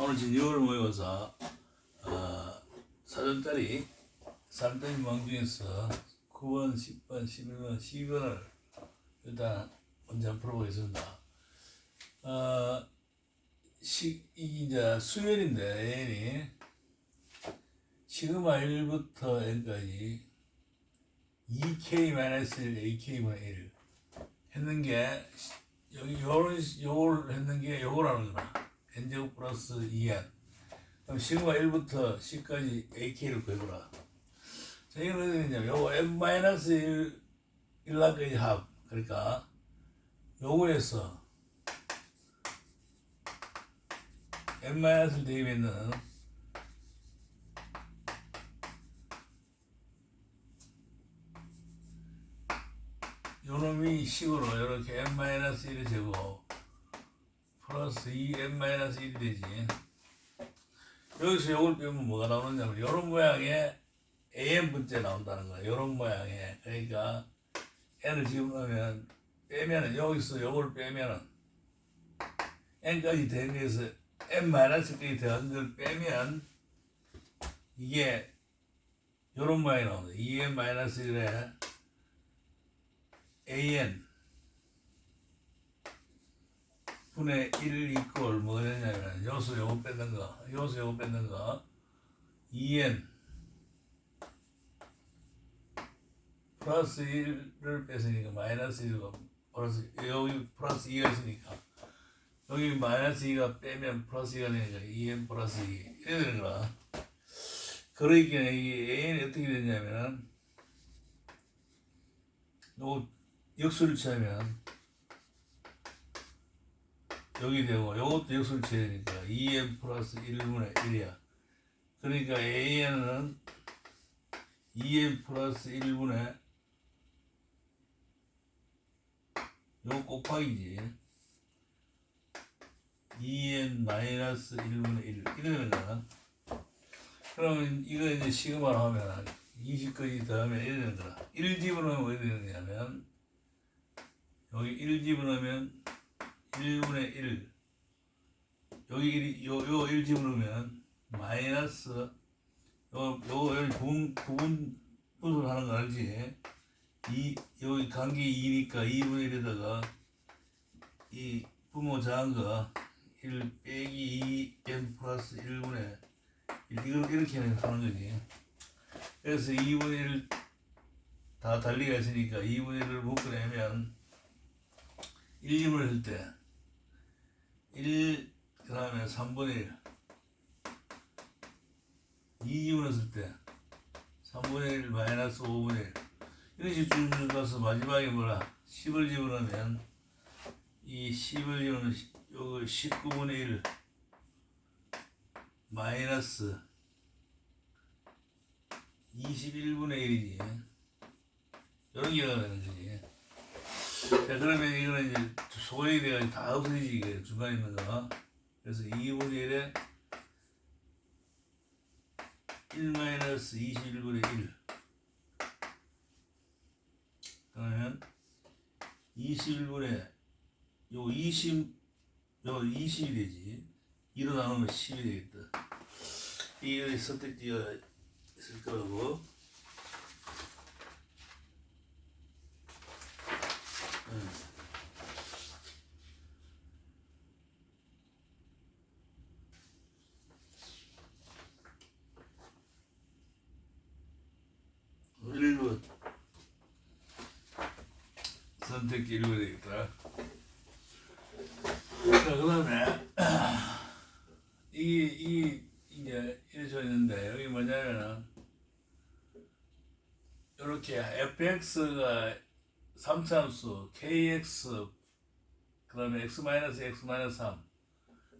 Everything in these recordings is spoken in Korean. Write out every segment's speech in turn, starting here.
오늘 진영을 모여서 어, 사전짜리 산더미 망 중에서 9번, 10번, 11번, 12번을 일단 먼저 풀어보겠습니다. 어, 시, 이 이제 수열인데 N이 시그마 1부터 N까지 2K-1 AK분의 1 했는 게 여기 요런 요걸 했는 게 요걸 하는 거나 n제곱 플러스 2n 그럼 시그마 1부터 10까지 ak를 구해보라. 자 이건 어떻게 되냐면 요거 n-1 1라까지 합. 그러니까 요거에서 n-을 대입했는 요놈이 식으로 이렇게 n-1의 제곱 플러스 2n-1이 되지. 여기서 요걸 빼면 뭐가 나오느냐면 요런 모양의 an 분째 나온다는 거야. 요런 모양의. 그러니까 n을 집어넣으면 빼면은 여기서 요걸 빼면은 n까지 된 거에서 n-까지 더한 걸 빼면 이게 요런 모양이 나옵니다 2n-1에 an 분의 1 이꼴 뭐가 되냐면 요수 요거 뺏는 거 요수 요거 뺏는 거 2n 플러스 1을 뺐으니까 마이너스 1고 플러스 여기 플러스 2가 있으니까. 여기 마이너스 2가 빼면 플러스 2가 되니까 2n 플러스 2 이래 되는 거라. 그러니까 이게 an이 어떻게 되냐면은 요 역수를 취하면 여기 되고 취해야 되니까 2n 플러스 1분의 1이야. 그러니까 an은 2n 플러스 1분의 요 곱하기지. 2n 마이너스 1분의 1 이래 되는 거야. 그러면 이거 이제 시그마로 하면 20까지 더하면 이래 되는 거라 1 집어넣으면 어떻게 되느냐면 여기 1 집어넣으면 1분의 1 여기 1, 요, 요 1 집어넣으면 마이너스 요, 요, 부분, 부분 분수를 하는 거 알지? 이, 여기 관계 2니까 2분의 1에다가 이 부모 작은 거1 빼기 2n 플러스 1분의 1 이걸 이렇게 하는 거지. 그래서 2분의 1다 달리가 있으니까 2분의 1을 묶어내면 1집을 했을 때 1, 그 다음에 3분의 1 2집을 했을 때 3분의 1 마이너스 5분의 1 이런 식으로 쭉 가서 마지막에 뭐라? 10을 집어넣으면 이 10을 집어넣으면 요거 19분의 1 마이너스 21분의 1이지. 이런 게 되는 거지 자 그러면 이거는 이제 소액이 돼가지고 다 없어지지 이게. 중간에 있는 거. 그래서 2분의 1에 1 마이너스 21분의 1 그러면 21분의 요 20, 요 20이 되지. 2로 나누면 10이 되겠다. 이게 선택지가 있을 거고 음. 선택지 1번 되겠다. 자, 그 다음에, 이, 이, 이제, 져 있는데, 여기 뭐냐면은, 이렇게 fx가 3차함수, kx, 그 다음에 x 마이너스 x 마이너스 3,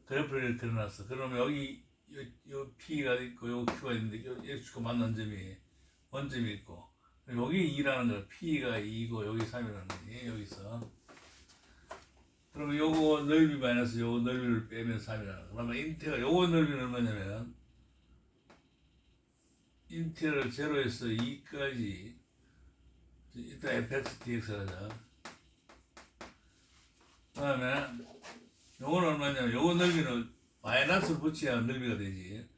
그래프를 그려놨어. 그러면 여기, 요, 요 p가 있고, 요 q가 있는데, 요 x가 만난 점이 원점이 있고, 여기 2라는 거, p가 2고, 여기 3이라는 거지, 여기서. 그러면 요거 넓이 마이너스 요거 넓이를 빼면 3이라는 거. 그러면 인테가 요거 넓이는 얼마냐면 인테를 0에서 2까지 일단 fx dx 하자. 그 다음에 요거는 얼마냐면 요거 넓이는 마이너스를 붙여야 넓이가 되지.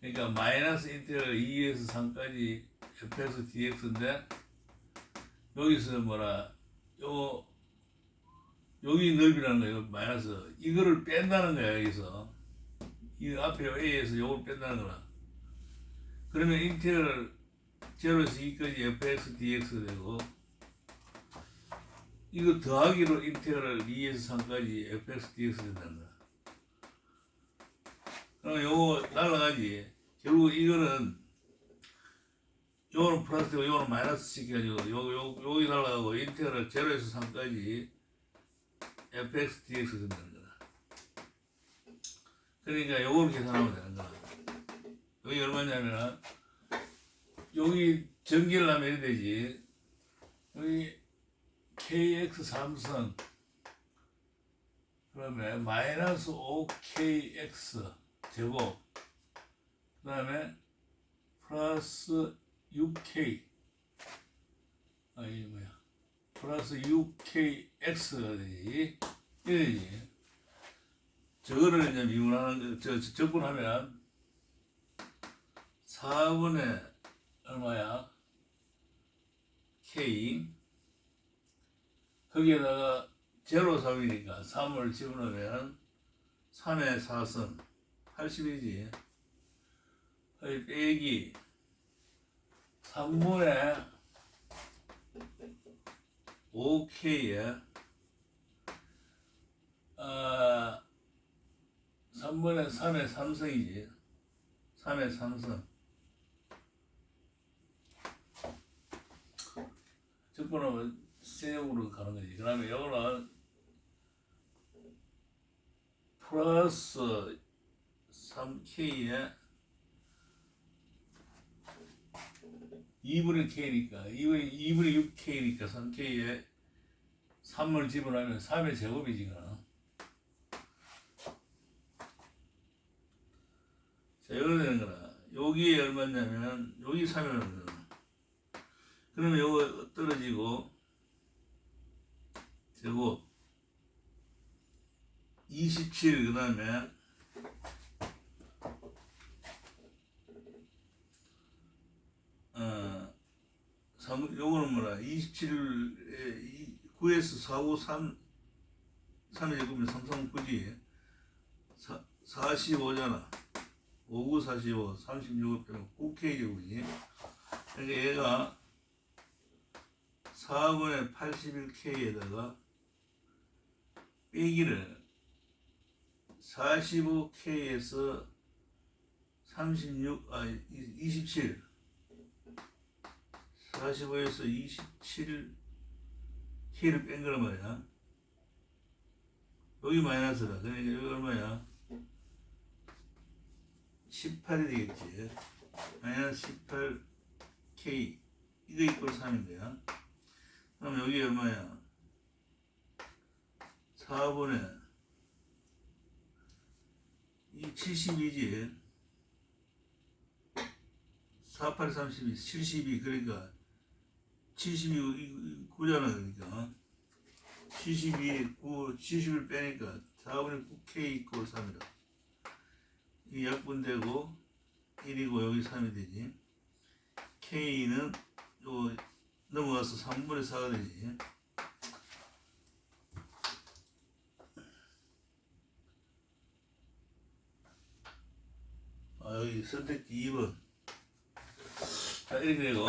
그러니까 마이너스 인테그랄 2에서 3까지 fx dx인데 여기서 뭐라? 요 여기 넓이라는 거예요 마이너스. 이거를 뺀다는 거야 여기서. 이 앞에 a에서 요걸 뺀다는 거라. 그러면 인테그 랄 0에서 2까지 fx dx가 되고 이거 더하기로 인테그랄 2에서 3까지 fx 된다는 거야 그럼 요거 날라가지 결국 이거는 요거는 플러스고 요거는 마이너스 시켜가지고 요, 요, 여기 날라가고 인테그랄 0에서 3까지 fx dx 된다는 거다. 그러니까 요걸 계산하면 되는 거다. 여기 얼마냐면 여기 전기를 하면 되지. 여기 kx 삼성. 그러면 마이너스 5kx 제곱. 그 다음에 플러스 6k 아 이게 뭐야. 플러스 6kx가 되지. 이래지. 저거를 이제 미분하는 저 적분하면 4분의 얼마야? K. 거기에다가 제로 3이니까 3을 집어넣으면 3의 4선 80이지. 빼기 3분의 5K에 아 3분의 3의 3성이지. 3의 3성 적분하면 세역으로 가는 거지 그 다음에 이거는 플러스 3K에 2분의 K니까 2분의, 2분의 6K니까 3K에 3을 집어넣으면 3의 제곱이지 가 자, 이거 되는 거라. 여기에 얼마냐면 여기 3이라는 거야. 그러면 요거 떨어지고 제곱 27 그 다음에 어, 3, 요거는 뭐라, 27에 9에서 4, 5, 3, 3의 제곱이면 3, 3, 9지. 45잖아. 5, 9, 45, 36을 빼면 9K 제곱이지. 그러니까 얘가 4분의 81K에다가 빼기를 45K에서 36, 아, 27 45에서 27 K를 뺀 거란 말이야. 여기 마이너스라. 그러니까 여기 얼마야? 18이 되겠지. 마이너스 18 K. 이거 이꼴 3인 거야. 그럼 여기 얼마야? 4분의 이 72지. 48, 32, 72 그러니까 72 9잖아 그러니까 72 9 70을 빼니까 4분의 9K 이꼴 3이다 이 약분되고 1이고 여기 3이 되지 K는 요 넘어가서 3분의 4가 되지. 아 여기 선택지 2번. 자 이렇게 되고.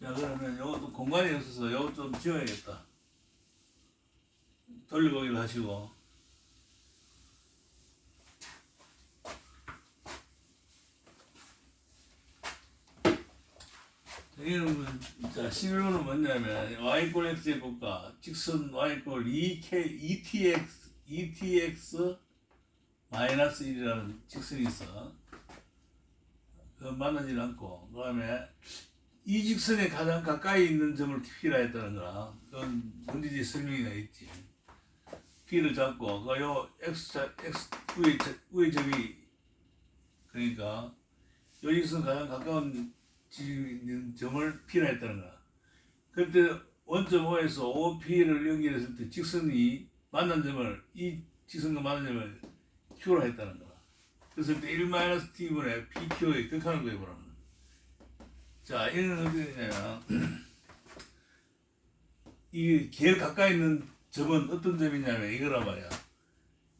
자 그러면 요것도 공간이 없어서 요것 좀 지워야겠다. 돌려보기를 하시고 이거는 자 11번은 뭐냐면 y꼴 x의 볼까 직선 y꼴 2k 2tx 2tx 마이너스 1이라는 직선이 있어. 그 만나지 않고 그 다음에 이 직선에 가장 가까이 있는 점을 P라 했다는 거라. 그건 문제지 설명이 나 있지. P를 잡고 그요 X 자 X 자- 위의 점이 그러니까 요 직선 가장 가까운 지점 있는 점을 P라 했다는 거야 그때 원점 O에서 OP를 연결했을 때 직선이 만난 점을 이 지선과 만난 점을 q로 했다는 거야. 그래서 그때 1 마이너스 t분의 pq의 극한을 구해보라는. 자, 이는 어떻게 되냐면 이 제일 가까이 있는 점은 어떤 점이냐면 이거란 말이야.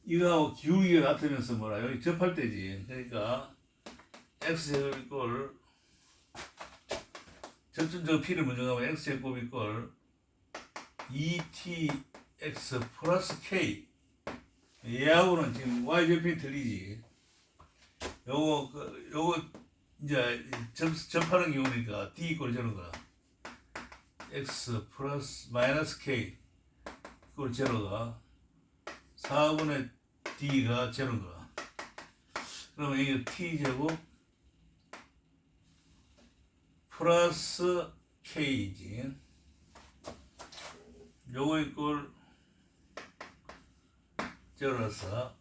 이거하고 기울기가 같으면서 뭐라 여기 접할 때지. 그러니까 x 제곱 이꼴 점점점 p를 먼저 가면 x 제곱 이꼴 2tx 플러스 k 얘하고는 지금 y 절편이 틀리지. 요거 그 요거 이제 접 접하는 경우니까 d 이꼴 저런 거라. x 플러스 마이너스 k 이꼴 제로가 4분의 d가 제로인 거야. 그러면 이게 t 제곱 플러스 k지. 요거 이꼴 제로라서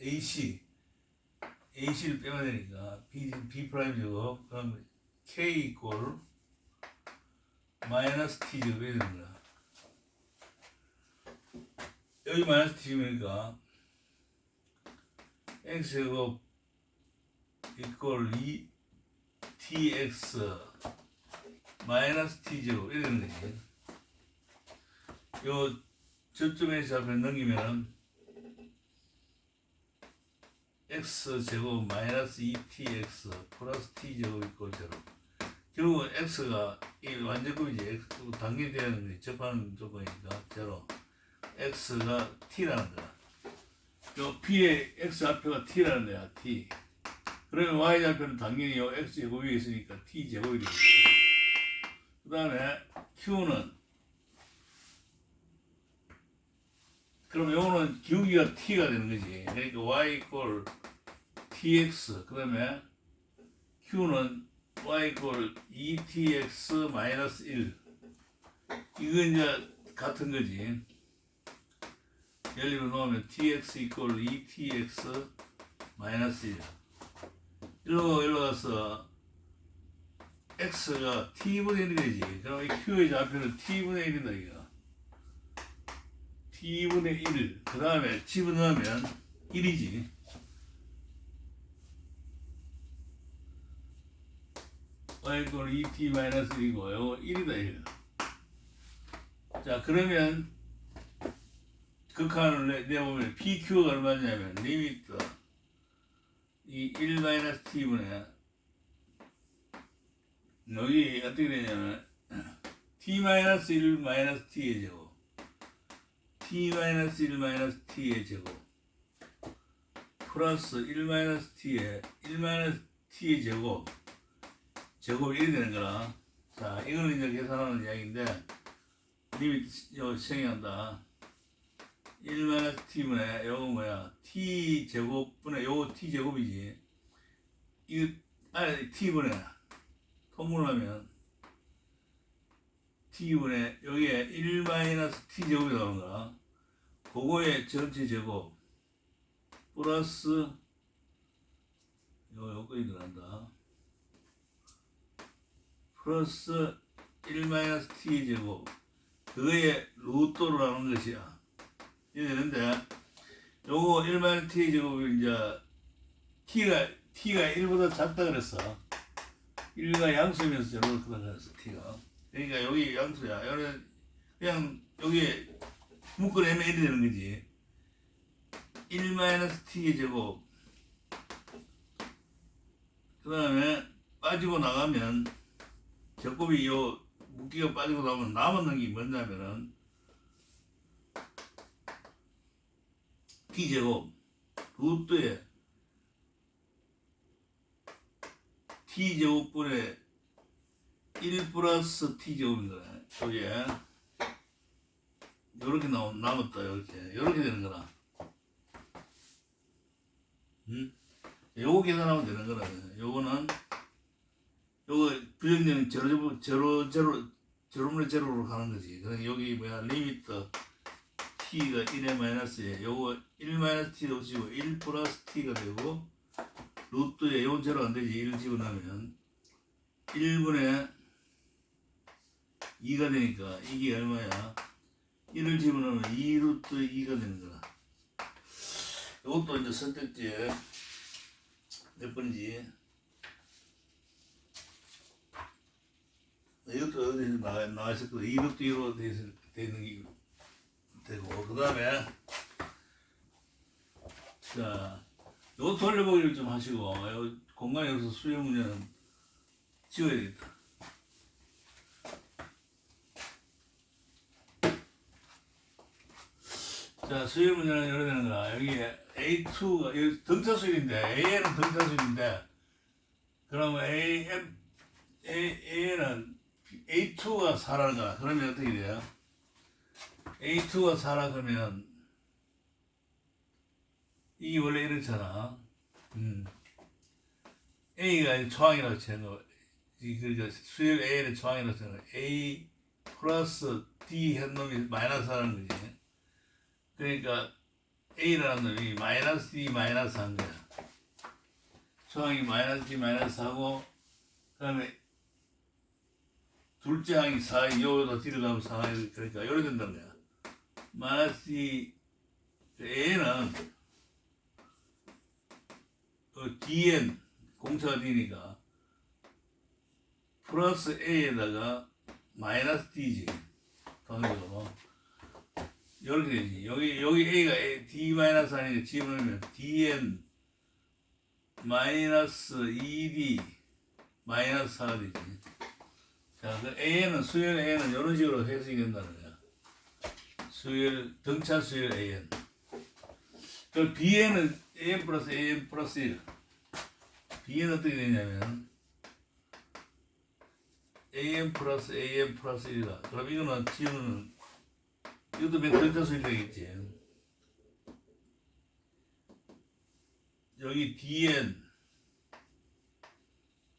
AC AC를 빼면 되니까 B, B 프라임 제곱 그럼 K 이꼴 마이너스 T 제곱이 되는 거야. 여기 마이너스 T면이니까 X 제곱 이꼴 2 TX 마이너스 T 제곱 이렇게 되는 거지. 요 저점에서 앞에 넘기면은 x 제곱 마이너스 2tx 플러스 t 제곱 이꼴 제로. 결국 x가 이 완전급이지 x 당연히 되는 게 접하는 조건이니까 제로. x가 t라는 거야. 요 p의 x 앞에가 t라는 거야 t. 그러면 y 좌표는 당연히 요 x 제곱 위에 있으니까 t 제곱이 되겠지. 그 다음에 q는 그럼 요거는 기울기가 t가 되는 거지. 그러니까 y 이꼴 tx 그 다음에 q는 y 이꼴 2tx 마이너스 1 이거 이제 같은 거지. 열리로 넣으면 tx 이꼴 2tx 마이너스 1 이러고 일로 가서 x가 t분의 1이 되지. 그럼 이 q의 좌표는 t분의 1이다 이거. t분의 1. 그 다음에 집어넣으면 1이지. y 이꼴 2t 마이너스 1이고, 요거 1이다, 1. 자, 그러면 극한을 내, 내보면 pq가 얼마냐면, 리미트 이1 마이너스 t분의 여기 어떻게 되냐면, t 마이너스 1 마이너스 t의 제곱. t 마이너스 1 마이너스 t의 제곱 플러스 1 마이너스 t의 1 마이너스 t의 제곱 제곱이 1이 되는 거라 자 이거는 이제 계산하는 이야기인데 요 생각한다 1 마이너스 t분의 요거 뭐야 t 제곱분의 요거 t 제곱이지 이거 아니 t분의 통분하면 t분의 여기에 1 마이너스 t 제곱이 나오는 거야. 그거의 전체 제곱 플러스 요 요거이 들어간다. 플러스 1 마이너스 t 제곱 그거의 루트로 나오는 것이야. 이게 되는데 요거 1 마이너스 t 제곱이 이제 t가 t가 1보다 작다 그랬어. 1가 양수면서 저렇게 그랬어 t가. 그러니까 여기 양수야. 여기는 그냥 여기에 묶어내면 1이 되는 거지. 1 마이너스 t의 제곱. 그 다음에 빠지고 나가면 제곱이 요 묶기가 빠지고 나면 남았는 게 뭐냐면은 t 제곱 루트에 t 제곱분의 1 플러스 t 제곱입니다. 여기에 요렇게 남았다 요렇게 요렇게 되는 거라. 음? 요거 계산하면 되는 거라. 요거는 요거 부정량 제로 제로 제로 제로분의 제로로 가는 거지. 그러니까 여기 뭐야 리미트 t가 1에 마이너스에 요거 1 마이너스 t 오시고 1 플러스 t가 되고 루트에 요건 제로 안 되지 1 집어넣으면 1분의 2가 되니까 이게 얼마야? 1을 집어넣으면 2루트 2가 되는 거야. 이것도 이제 선택지에 몇 번인지 이것도 어디서 나와, 거고 2루트 2로 돼 있을- 돼 있는 게 되고 그 다음에 자 이거 돌려보기를 좀 하시고 요 공간이 없어서 수요 문제는 지워야겠다. 자, 수요 문제는 이렇게 되는 거야. 여기 A2가, 여기 등차 수율인데, A는 등차 수율인데, 그러면 A, M, A, A는 A2가 4라는 거야. 그러면 어떻게 돼요? A2가 4라 그러면, 이게 원래 이렇잖아. 음. A가 초항이라고 치는 이, 그, 저, 수열 A의 초항이라고 치는 거. A 플러스 D 한 놈이 마이너스 하는 거지. 그러니까 A라는 놈이 마이너스 D 마이너스 한 거야. 초항이 마이너스 D 마이너스 하고, 그 다음에 둘째 항이 4, 요거도 D를 가면 4, 그러니까 요래 된다는 거야. 마이너스 D, A는 어, DN, 공차가 D니까 플러스 A에다가 마이너스 D지. 당연히로 이렇게 되지. 여기 여기 A가 A, D 마이너스 아니니까 집어넣으면 DN 마이너스 2D 마이너스 4가 되지. 자, 그 AN은 수열 AN은 이런 식으로 해석이 된다는 거야. 수열 등차 수열 AN. 그 BN은 AN 플러스 AN 플러스 1. B는 어떻게 되냐면 AM 플러스 AM 플러스 1이다. 그럼 이거는 지우는 이것도 수일 되겠지. 여기 DN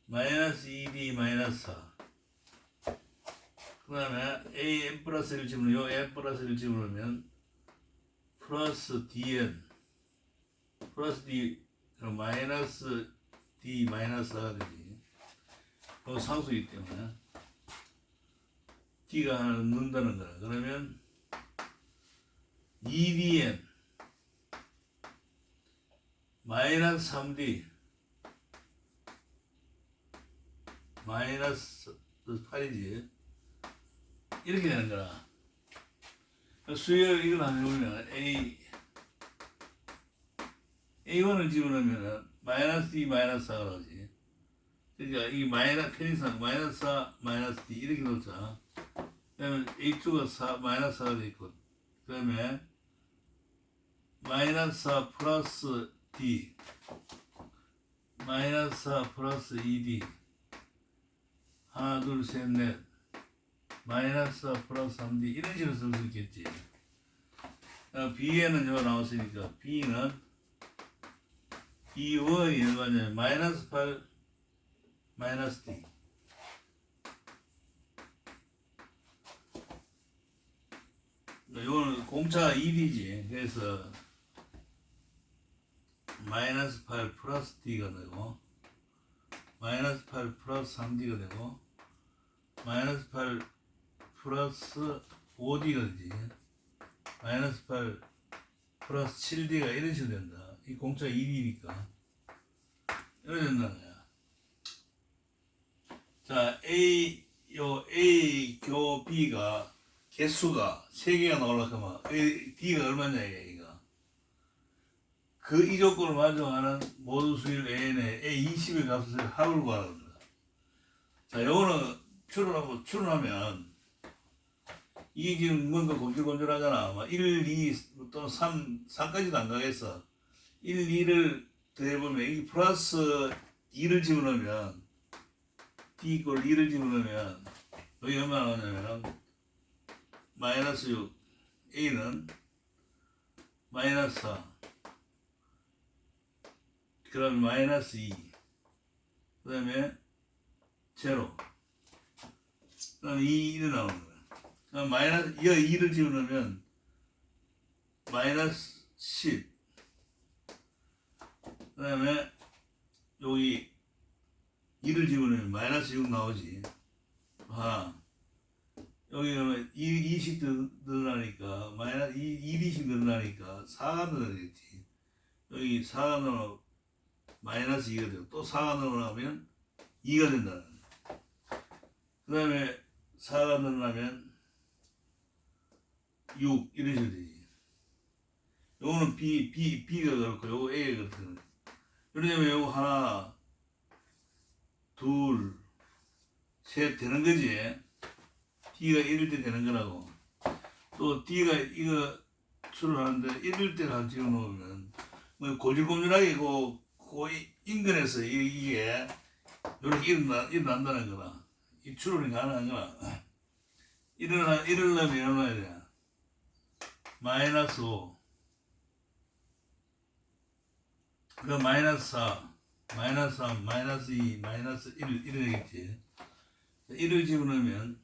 마이너스 2D 마이너스 4. 그 다음에 AM 플러스 1 집으면 요 M 플러스 1 집으면 플러스 DN 플러스 D 마이너스 D 마이너스 4가 되지. 그 상수이기 때문에 D가 하나 넣는다는 거야. 그러면 2DN 마이너스 3D 마이너스 8이지. 이렇게 되는 거라. 수열 이걸 안 해보면 A A1을 집어넣으면 마이너스 D 마이너스 4가 나오지. 그러니까 이 마이너스 편의상 마이너스 4 마이너스 D 이렇게 놓자. 그러면 A2가 4 마이너스 4가 돼 있고 그 다음에 마이너스 4 플러스 D 마이너스 4 플러스 2D 하나 둘 셋 넷 마이너스 4 플러스 3D 이런 식으로 쓸 수 있겠지. 어, B에는 이거 나왔으니까 B는 B1이 얼마냐 마이너스 8 마이너스 D 이거는 공차가 1이지. 그래서 마이너스 8 플러스 D가 되고 마이너스 8 플러스 3D가 되고 마이너스 8 플러스 5D가 되지. 마이너스 8 플러스 7D가 이런 식으로 된다 이 공차 1이니까. 이렇게 된다는 거야. 자 A 요 A 교 B가 개수가 세 개가 나오려고 하면 A, D가 얼마냐 얘가? 그 이 조건을 만족하는 모든 수일 N의 A20의 값을 합을 구하는 거야. 자 요거는 추론하고 추론하면 이게 지금 뭔가 곤질곤질하잖아. 막 1, 2 또는 3, 3까지도 안 가겠어 1, 2를 더해보면 이게 플러스 2를 집어넣으면 D 이꼴 2를 집어넣으면 여기 얼마나 나오냐면 마이너스 6 A는 마이너스 4 그다음에 마이너스 2 그다음에 제로. 그다음에 2, 1이 나오는 거야. 그다음 마이너스 이 2를 집어넣으면 마이너스 10 그 다음에 여기 2를 집어넣으면 마이너스 6 나오지. 아, 여기는 2씩 늘어나니까 마이너스 1이씩 늘어나니까 4가 늘어나겠지. 여기 4가 늘어 마이너스 2가 되고 또 4가 늘어나면 2가 된다는. 그 다음에 4가 늘어나면 6 이런 식으로 되지. 요거는 B, B, B가 그렇고 요거 A가 그렇거든. 그러냐면 요거 하나 둘 셋 되는 거지. D가 1일 때 되는 거라고. 또 D가 이거 수를 하는데 1일 때를 놓으면 뭐 고질고질하게 그, 그 인근에서 이- 이게 이렇게 일어나, 일어난다는 거다. 이 추론이 가능한 거다. 일어나, 일어나면 일어나야 돼. 마이너스 5. 그 마이너스 4, 마이너스 3, 마이너스 2, 마이너스 1 이래 되겠지. 1을 집어넣으면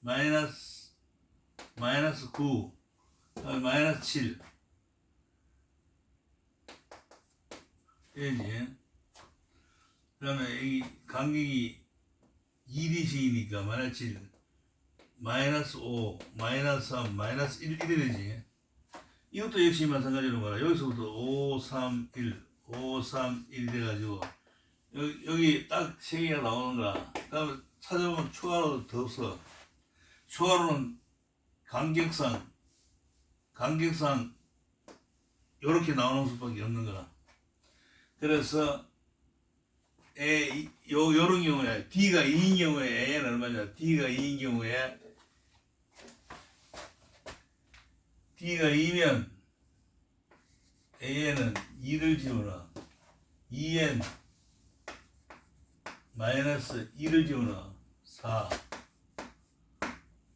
마이너스 마이너스 9, 그다음에 마이너스 7 이지. 그 다음에 이 간격이 2dc니까 마이너스 7, 마이너스 5, 마이너스 3, 마이너스 1 이래 되지. 이것도 역시 마찬가지로 말아. 여기서부터 5, 3, 1, 5, 3, 1 돼가지고 여기, 여기 딱 세 개가 나오는 거야. 그다음에 찾아보면 추가로 더 없어. 추가로는 간격상, 간격상 이렇게 나오는 수밖에 없는 거라. 그래서 에, 요, 요런 경우에 D가 2인 경우에 A는 얼마냐? D가 2인 경우에 D가 2면 A에는 2를 집어넣어 2n 마이너스 1을 집어넣어 4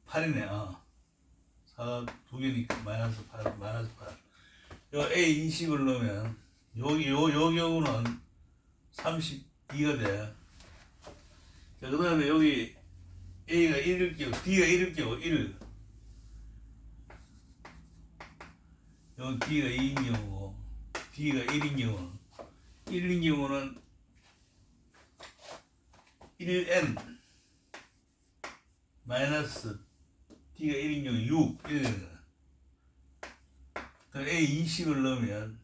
8이네 어. 4가 두 개니까 마이너스 8 마이너스 8요 A 20을 넣으면 여기 요, 요 경우는 32가 돼. 자, 그 다음에 여기 A가 1일 경우, D가 1일 경우 1. 여기 D가 2인 경우고, D가 1인 경우는, 1인 경우는 1n 마이너스 D가 1인 경우 6 이렇게 되는 거야. 그럼 A 20을 넣으면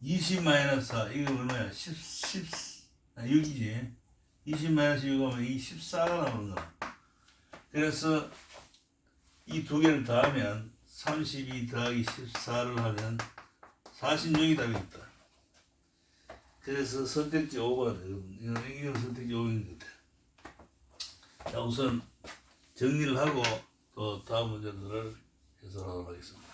20 마이너스 4 이거 얼마야? 10, 10 아, 6이지 20 마이너스 6 하면 이 14가 나오는 거야 그래서 이 두 개를 더하면 32 더하기 14를 하면 46이 답이겠다. 그래서 선택지 5가 되거든. 이건, 선택지 5인 것 같아. 자 우선 정리를 하고 또 다음 문제들을 해설하도록 하겠습니다